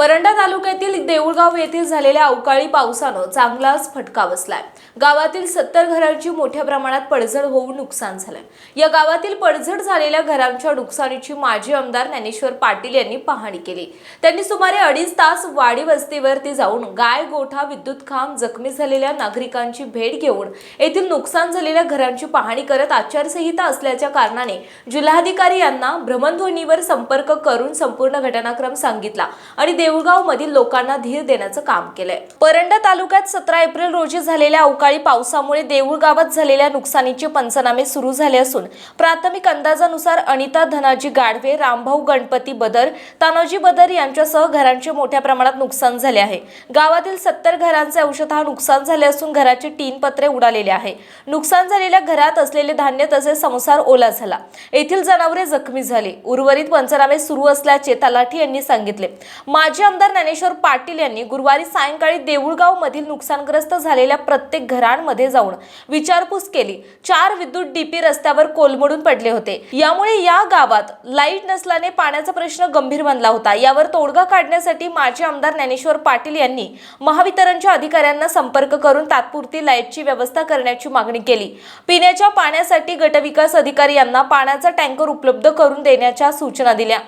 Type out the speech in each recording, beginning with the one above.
परंडा तालुक्यातील देऊळगाव येथील झालेल्या अवकाळी पावसानं चांगलाच फटका बसलाय. गावातील सत्तर घरांची मोठ्या प्रमाणात पडझड होऊन नुकसान झालंय. या गावातील पडझड झालेल्या घरांच्या नुकसानीची माजी आमदार ज्ञानेश्वर पाटील यांनी पाहणी केली. त्यांनी सुमारे अडीच तास वाडी वस्तीवरती जाऊन गाय गोठा विद्युत खांब जखमी झालेल्या नागरिकांची भेट घेऊन येथील नुकसान झालेल्या घरांची पाहणी करत आचारसंहिता असल्याच्या कारणाने जिल्हाधिकारी यांना भ्रमणध्वनीवर संपर्क करून संपूर्ण घटनाक्रम सांगितला आणि देऊळगाव मधील लोकांना धीर देण्याचं काम केलंय. परंडा तालुक्यात सतरा एप्रिल रोजी झालेल्या अवकाळी पावसामुळे देऊळगावात झालेल्या नुकसानीचे पंचनामे सुरू झाले असून प्राथमिक अंदाजानुसार अनिता धनाजी गाढवे रामभाऊ गणपती बदर तानाजी बदर यांच्यासह घरांचे मोठ्या प्रमाणात नुकसान झाले आहे. गावातील सत्तर घरांचे अंशतः नुकसान झाले असून घराचे तीन पत्रे उडालेले आहे. नुकसान झालेल्या घरात असलेले धान्य तसेच संसार ओला झाला. येथील जनावरे जखमी झाली. उर्वरित पंचनामे सुरू असल्याचे तलाठी यांनी सांगितले. माजी आमदार ज्ञानेश्वर पाटील यांनी गुरुवारी सायंकाळी देऊळगाव मधील नुकसानग्रस्त झालेल्या प्रत्येक घरांमध्ये जाऊन विचारपूस केली. चार विद्युत डीपी रस्त्यावर कोलमडून पडले होते. यामुळे या गावात लाइट नसल्याने पाण्याचा प्रश्न गंभीर बनला होता. यावर तोडगा काढण्यासाठी माजी आमदार ज्ञानेश्वर पाटील यांनी महावितरणच्या अधिकाऱ्यांना संपर्क करून तात्पुरती लाईटची व्यवस्था करण्याची मागणी केली. पिण्याच्या पाण्यासाठी गटविकास अधिकारी यांना पाण्याचा टँकर उपलब्ध करून देण्याच्या सूचना दिल्या.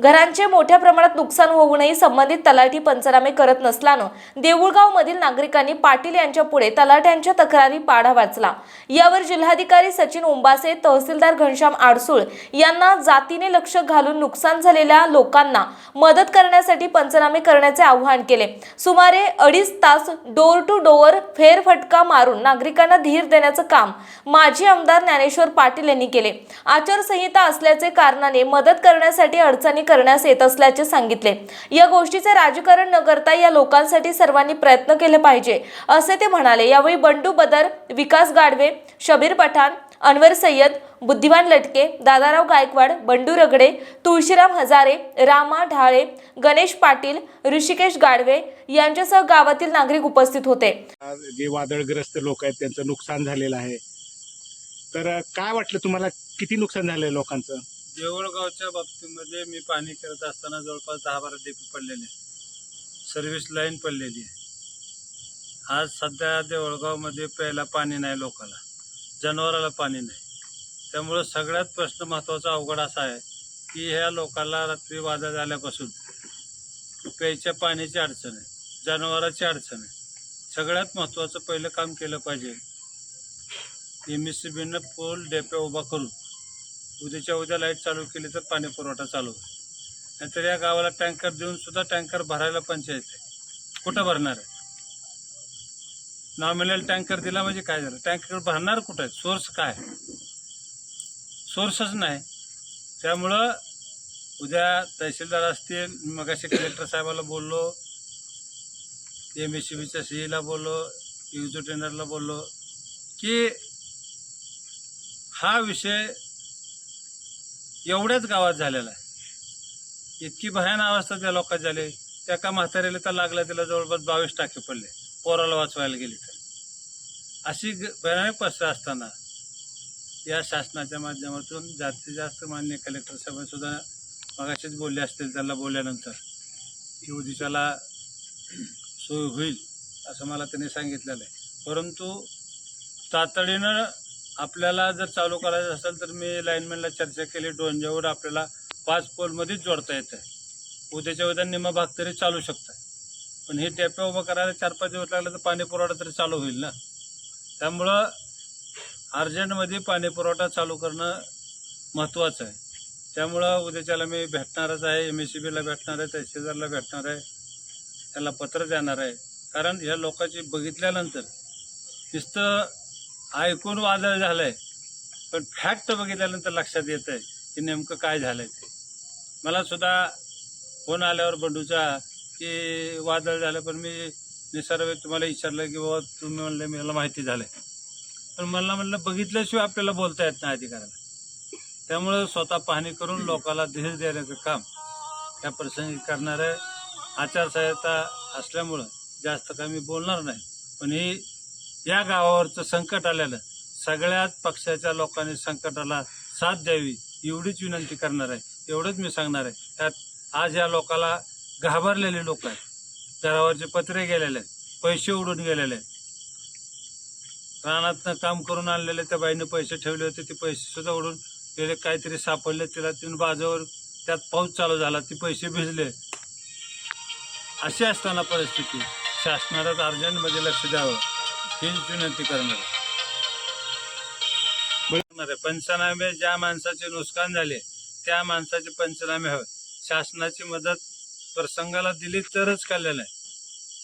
घरांचे मोठ्या प्रमाणात नुकसान होऊनही संबंधित तलाठी पंचनामे करत नसल्यानं देऊळगाव मधील नागरिकांनी पाटील यांच्या पुढे तलाठ्यांच्या तक्रारी पाढा वाचला. यावर जिल्हाधिकारी सचिन उंबासे तहसीलदार घनश्याम आडसूळ यांना जातीने लक्ष घालून नुकसान झालेल्या लोकांना मदत करण्यासाठी पंचनामे करण्याचे आवाहन केले. सुमारे अडीच तास डोर टू डोअर फेरफटका मारून नागरिकांना धीर देण्याचं काम माजी आमदार ज्ञानेश्वर पाटील यांनी केले. आचारसंहिता असल्याचे कारणाने मदत करण्यासाठी अडचणी करण्यास येत असल्याचे सांगितले. या गोष्टीचे राजकारण न करता या लोकांसाठी सर्वांनी प्रयत्न केले पाहिजे असे ते म्हणाले. यावेळी बंडू बदर विकास गाडवे शबीर पठाण अनवर सय्यद बुद्धिवान लटके दादाराव गायकवाड बंडू रगडे तुळशीराम हजारे रामा ढाळे गणेश पाटील ऋषिकेश गाडवे यांच्यासह गावातील नागरिक उपस्थित होते. जे वादळग्रस्त लोक आहेत त्यांचं नुकसान झालेलं आहे. तर काय वाटलं तुम्हाला? किती नुकसान झालं लोकांचं? देऊळगावच्या बाबतीमध्ये मी पाणी करत असताना जवळपास दहा बारा डेपी पडलेले आहेत. सर्व्हिस लाईन पडलेली आहे. आज सध्या देऊळगावमध्ये प्यायला पाणी नाही लोकाला. जनावराला पाणी नाही. त्यामुळं सगळ्यात प्रश्न महत्त्वाचा अवघड असा आहे की ह्या लोकांना रात्री वादळ झाल्यापासून प्यायच्या पाण्याची अडचण आहे जनावराची अडचण आहे. सगळ्यात महत्त्वाचं पहिलं काम केलं पाहिजे. एम एस सी बीनं पोल डेप्या उभा करून उद्याच्या उद्या लाइट चालू केली तर पाणी पुरवठा चालू नाहीतर या गावाला टँकर देऊन सुद्धा टँकर भरायला पंचायत आहे. कुठं भरणार आहे? नॉमिनल टँकर दिला म्हणजे काय झालं? टँकर भरणार कुठं आहे? सोर्स काय? सोर्सच नाही. त्यामुळं उद्या तहसीलदार असतील मग असे कलेक्टर साहेबाला बोललो एम एस सी बीच्या सीईला बोललो युजो टेंडरला बोललो की हा विषय एवढ्याच गावात झालेला आहे. इतकी भयान अवस्था त्या लोकांत झाली. त्या का म्हाताऱ्याला तर लागला त्याला जवळपास बावीस टाके पडले. पोराला वाचवायला गेली तर. अशी ग- भयानक परिस्थिती असताना या शासनाच्या माध्यमातून जास्तीत जास्त मान्य कलेक्टर साहेबांसुद्धा मगाशीच बोलले असतील त्याला बोलल्यानंतर. की दिशाला सोय होईल असं मला त्यांनी सांगितलेलं आहे. परंतु तातडीनं आपल्याला जर चालू करायचं असेल तर मी लाईनमॅनला चर्चा केली. डोंजावर आपल्याला पाच पोलमध्येच जोडता येतं. आहे उद्याच्या उद्या निम्मा भाग तरी चालू शकतं. पण हे टेप्या उभं करायला चार पाच दिवस लागले तर पाणी पुरवठा तरी चालू होईल ना? त्यामुळं अर्जंटमध्ये पाणी पुरवठा चालू करणं महत्त्वाचं आहे. त्यामुळं उद्याच्याला मी भेटणारच आहे. एम एस सी बीला भेटणार आहे. तहसीलदारला भेटणार आहे. त्याला पत्र देणार आहे. कारण ह्या लोकांची बघितल्यानंतर नुसतं ऐकून वादळ झालंय. पण फॅक्ट बघितल्यानंतर लक्षात येत आहे की नेमकं काय झालंय ते. मला सुद्धा फोन आल्यावर बंडूचा की वादळ झालं पण मी निसर्ग तुम्हाला विचारलं की बाबा तुम्ही म्हणले मला माहिती झालंय. पण मला म्हणलं बघितल्याशिवाय आपल्याला बोलता येत नाही अधिकाऱ्याला. त्यामुळं स्वतः पाहणी करून लोकांना धीर देण्याचं काम या प्रसंगी करणारे आचारसंहिता असल्यामुळं जास्त काही मी बोलणार नाही. पण ही या गावावरचं संकट आलेलं सगळ्याच पक्षाच्या लोकांनी संकटाला साथ द्यावी एवढीच विनंती करणार आहे. एवढंच मी सांगणार आहे. त्यात आज या लोकाला घाबरलेले लोक आहेत. घरावरचे पत्रे गेलेले आहेत. पैसे उडून गेलेले आहेत. रानातनं काम करून आणलेले त्या बाईने पैसे ठेवले होते. ते पैसे सुद्धा उडून गेले. काहीतरी सापडले. तिला तिने बाजावर त्यात पाऊस चालू झाला. ती पैसे भिजले. अशी असताना परिस्थिती. शासनाला अर्जंटमध्ये लक्ष द्यावं. हीच विनंती करणार. आहे. पंचनामे ज्या माणसाचे नुकसान झाले त्या माणसाचे पंचनामे हवे. शासनाची मदत प्रसंगाला दिली तरच कल्याण आहे.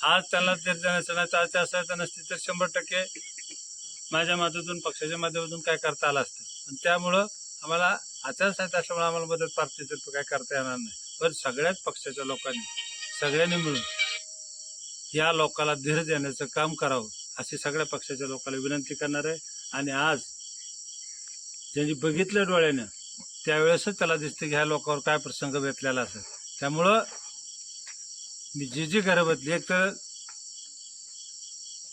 आज त्यांना जर देण्याचं नाही तर आज असं नसती तर शंभर टक्के माझ्या माध्यमातून पक्षाच्या माध्यमातून काय करता आलं असतं. पण त्यामुळं आम्हाला आचारसंहिता असल्यामुळे आम्हाला मदत प्राप्तीतर्फे काय करता येणार नाही. पण सगळ्याच पक्षाच्या लोकांनी सगळ्यांनी मिळून या लोकाला धीर देण्याचं काम करावं. अशी सगळ्या पक्षाच्या लोकांना विनंती करणार आहे. आणि आज ज्यांनी बघितलं डोळ्यानं त्यावेळेसच त्याला दिसते की ह्या लोकांवर काय प्रसंग बेतलेला असेल. त्यामुळं मी जी जी घरं एक तर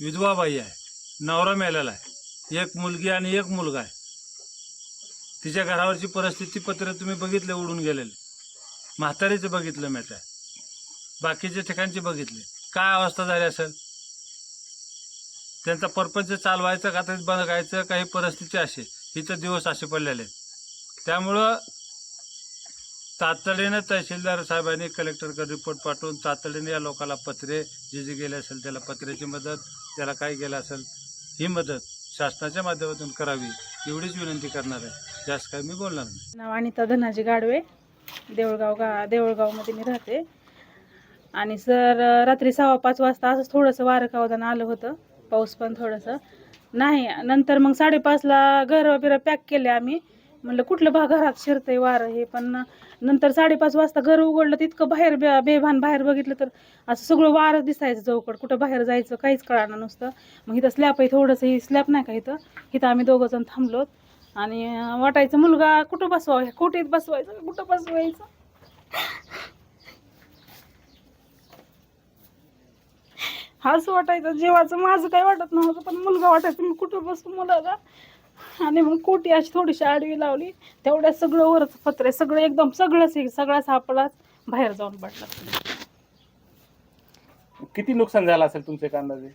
विधवा बाई आहे नवरा मेलेला आहे एक मुलगी आणि एक मुलगा आहे. तिच्या घरावरची परिस्थिती पत्र तुम्ही बघितले उडून गेलेले. म्हातारीचं बघितलं मी त्या बाकीच्या ठिकाणचे बघितले. काय अवस्था झाली असेल? त्यांचा परपंच चालवायचं का तरी बघायचं काही परिस्थिती असे इथं दिवस असे पडलेले आहेत. त्यामुळं तातडीनं तहसीलदार साहेबांनी कलेक्टरकडे रिपोर्ट पाठवून तातडीने या लोकांना पत्रे जे जे गेले असेल त्याला पत्र्याची मदत त्याला काय गेलं असेल ही मदत शासनाच्या माध्यमातून करावी एवढीच विनंती करणार आहे. जास्त काय मी बोलणार नाही. नाव अनिता धनाजी गाडवे देऊळगाव गा देऊळगावमध्ये मी राहते. आणि सर रात्री सव्वा पाच वाजता असंच थोडंसं वारं कावदान आलं होतं. पाऊस पण थोडंसं. नाही नंतर मग साडेपाचला घर बिरं पॅक केले आम्ही. म्हणलं कुठलं भा घरात शिरतंय वारं हे पण नंतर साडेपाच वाजता घर उघडलं तितकं बाहेर बे बेभान बाहेर बघितलं तर असं सगळं वारं दिसायचं चौकड कुठं बाहेर जायचं काहीच कळणं नुसतं. मग इथं स्लॅप आहे थोडंसं ही स्लॅप नाही का इथं? इथं आम्ही दोघं जण थांबलोत. आणि वाटायचं मुलगा कुठं बसवा कुठेत बसवायचं कुठं बसवायचं? असं वाटायचं जीवाचं माझं काही वाटत नव्हतं पण मुलगा वाटायचं मी कुठं बसू मुलाला? आणि मग कोटी अशी थोडीशी आडवी लावली. तेवढ्या सगळं वरच पत्रे सगळं एकदम सगळंच सगळा सापळाच बाहेर जाऊन पडला. किती नुकसान झालं असेल तुमच्या एक अंदाजे?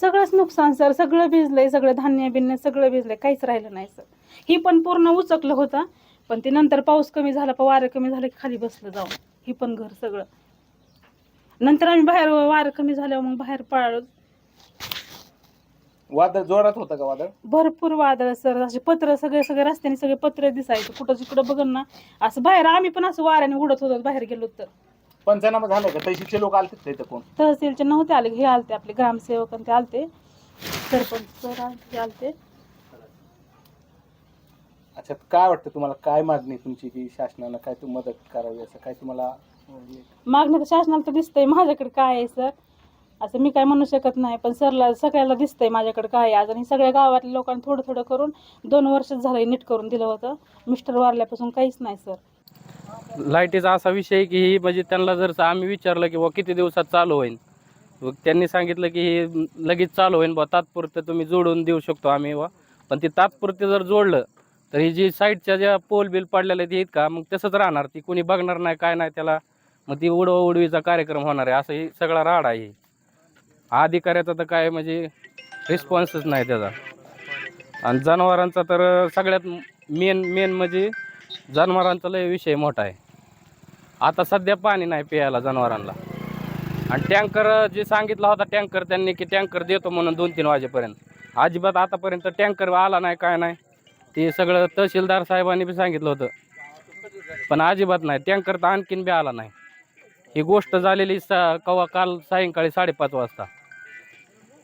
सगळंच नुकसान सर. सगळं भिजलंय सगळं धान्य बिन्य सगळं भिजलंय काहीच राहिलं नाही सर. ही पण पूर्ण उचकलं होतं पण ते नंतर पाऊस कमी झाला वारं कमी झालं की खाली बसलं जाऊन. ही पण घर सगळं. नंतर आम्ही बाहेर वारं कमी झाल्यावर मग बाहेर पळालो. वादळ जोरात होतं का वादळ? भरपूर वादळ सर. असे पत्र सगळे सगळे रस्त्याने सगळे पत्र दिसायचे. कुठं जिकडं बघन ना असं बाहेर आम्ही पण असं वाऱ्याने उडत होतो बाहेर गेलो तर. पंचनामा झालं का? तहसीलचे लोक आलते का इथं कोण? तहसीलचे नव्हते आले. हे आलते आपले ग्रामसेवक आणि ते आलते. सरपंच सर आलते आलते. अच्छा काय वाटतं तुम्हाला? काय मागणी आहे तुमची की शासनानं काय तू मदत करावी? असं काय तुम्हाला मागणं तर शासनाला तर दिसतंय माझ्याकडे काय आहे सर? असं मी काय म्हणू शकत नाही पण सरला सगळ्याला दिसतंय माझ्याकडे काय आहे. आज आणि सगळ्या गावातल्या लोकांनी थोडं थोडं करून दोन वर्ष झालं नीट करून दिलं होतं. मिस्टर वारल्यापासून काहीच नाही सर. लाईटीचा असा विषय आहे की ही म्हणजे त्यांना जर आम्ही विचारलं की बुवा किती दिवसात चालू होईल मग त्यांनी सांगितलं की ही लगेच चालू होईल बुवा तात्पुरतं तुम्ही जोडून देऊ शकतो आम्ही बुवा. पण ती तात्पुरते जर जोडलं तर ही जी साईडच्या ज्या पोल बिल पडलेल्या आहेत का मग तसंच राहणार ती. कोणी बघणार नाही काय नाही त्याला. मग ती उडवा उडवीचा कार्यक्रम होणार आहे असं ही सगळा राड आहे अधिकाऱ्याचा तर काय म्हणजे रिस्पॉन्सच नाही त्याचा. आणि जनावरांचा तर सगळ्यात मेन मेन म्हणजे जनावरांचा लय विषय मोठा आहे. आता सध्या पाणी नाही प्यायला जनावरांना. आणि टँकर जे सांगितला होता टँकर त्यांनी की टँकर देतो म्हणून दोन तीन वाजेपर्यंत. अजिबात आतापर्यंत टँकर आला नाही काय नाही. ते सगळं तहसीलदार साहेबांनी बी सांगितलं होतं. पण अजिबात नाही टँकर तर आणखीन बी आला नाही. ही गोष्ट झालेली सा कवा काल सायंकाळी साडेपाच वाजता.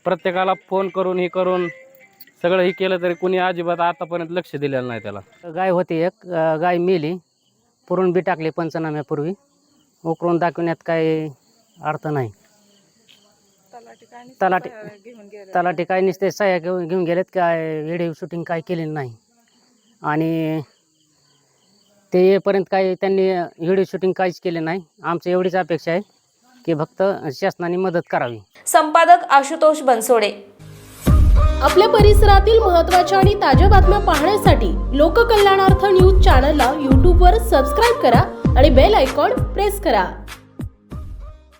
प्रत्येकाला फोन करून हे करून सगळं हे केलं तरी कुणी अजिबात आतापर्यंत लक्ष दिलेलं नाही त्याला. गाय होती एक अ, गाय मेली. पुरून बी टाकली पंचनाम्यापूर्वी. उकरून दाखवण्यात काही अर्थ नाही. तलाठी तलाठी काय नुसते सह्या घेऊन घेऊन गेलेत काय व्हिडिओ शूटिंग काय केलेली नाही. आणि ते येईपर्यंत काही त्यांनी व्हिडिओ शूटिंग काहीच केले नाही. आमचं एवढीच अपेक्षा आहे की फक्त शासनाने मदत करावी. संपादक आशुतोष बनसोडे. आपल्या परिसरातील महत्त्वाच्या आणि ताज्या बातम्या पाहण्यासाठी लोककल्याणार्थ न्यूज चॅनलला यूट्यूबवर सबस्क्राईब करा आणि बेल आयकॉन प्रेस करा.